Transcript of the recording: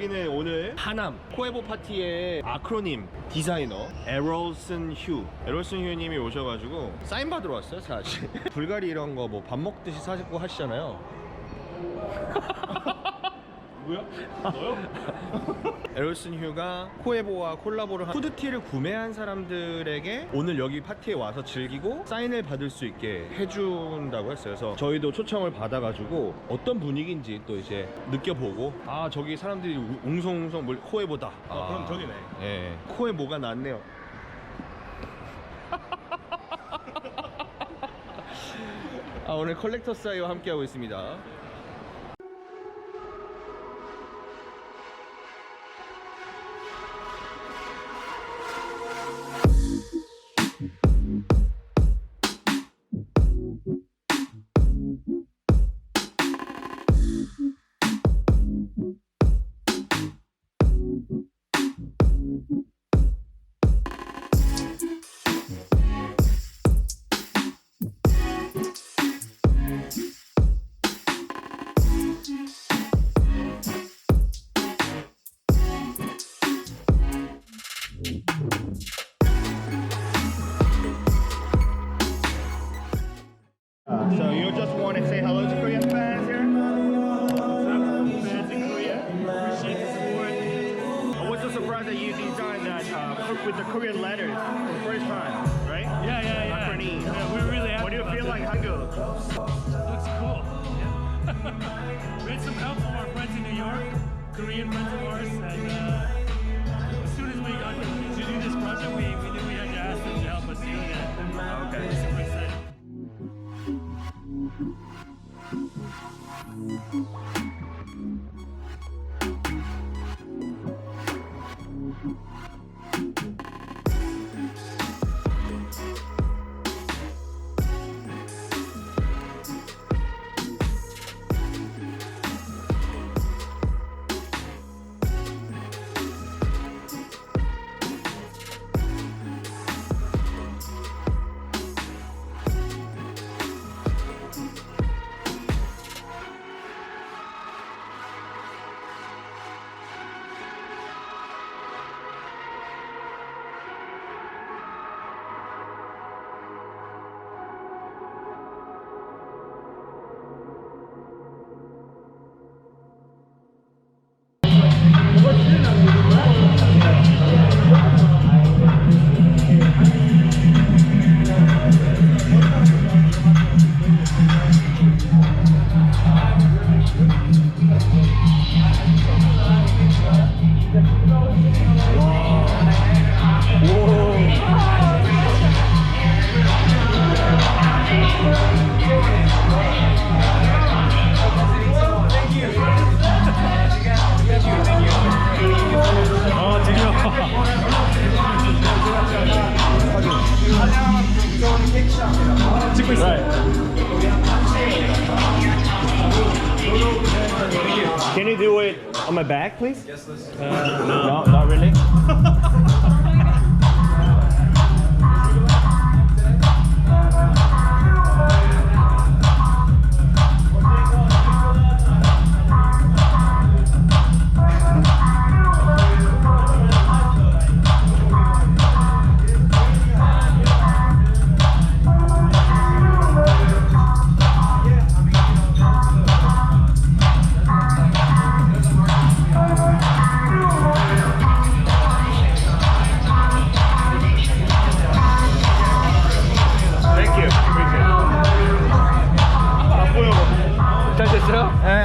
어 여기는 오늘 하남 코에보 파티의 아크로님 디자이너 에롤슨 휴. 에롤슨 휴님이 오셔가지고 사인 받으러 왔어요 사실. 불가리 이런 거 뭐 밥 먹듯이 사고 하시잖아요 뭐야? 너요? 에롤슨 휴가 코에보와 콜라보를 한 후드티를 구매한 사람들에게 오늘 여기 파티에 와서 즐기고 사인을 받을 수 있게 해준다고 했어요. 그래서 저희도 초청을 받아가지고 어떤 분위기인지 또 이제 느껴보고 아 저기 사람들이 우- 웅성웅성 뭘 코에보다. 아, 그럼 저기네. 예, 코에 뭐가 났네요. 아 오늘 컬렉터 사이와 함께하고 있습니다. Korean letters for the first time, right? Yeah, yeah, yeah. Acronym. Yeah, we're really happy What do you feel like Hangul? Looks cool. Yeah. we had some help from our friends in New York, Korean friends 찍고 있어요. Can you do it on my back, please? Uh, No, not really. Uh,